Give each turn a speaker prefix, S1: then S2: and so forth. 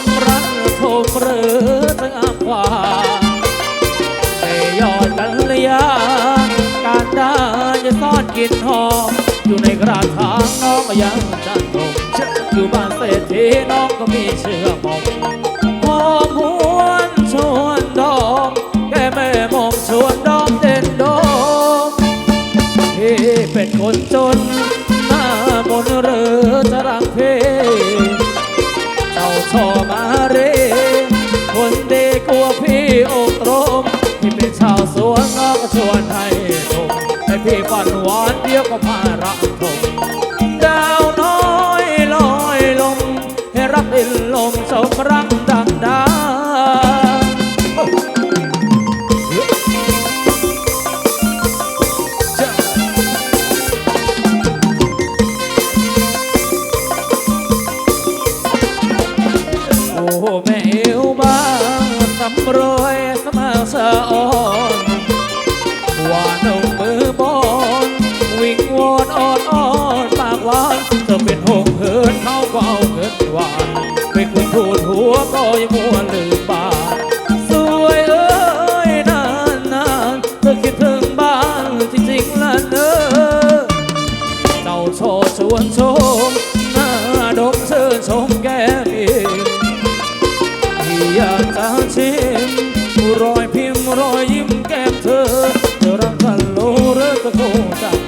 S1: มรักโทมเรือเนื้อความในยอดกัลยาการได้จะซ่อนกินหอมอยู่ในกระถางน้องยังจันทงอยู่บ้านเศรษฐีน้องก็มีเชื่อมองหอมหวนชวนดองแก่แม่มองชวนดองเด่นดองที่เป็นคนจนหน้ามนเรือจะรัง เพเจ้าชอมาเรคนดีกลัวพี่อกตรมพี่เป็นชาวสวนก็ชวนให้ชมให้พี่ฝันหวานเดียวก็พารักทงดาวน้อยลอยลงให้รักอินลมสมรัก แม่เอวบางสำรวยสมาสะอ่อนวานุ่มมือบอลวิ่งวอนอ่อนอ่อนปากหวานเธอเป็นหงเหินเขาก็เอาเงินหวานไปคุยทูนหัวก็ยังมัวลืมบานสวยเอ้ยนานนานเธอคิดถึงบ้านจริงๆละเนอเจ้าโชว์ชวนชมหน้าดมเชื่นชมแก้ม อยากจะชิมรอยพิมพ์รอยยิ้มแก้มเธอเธอรักกันโลหรือก็คงจาก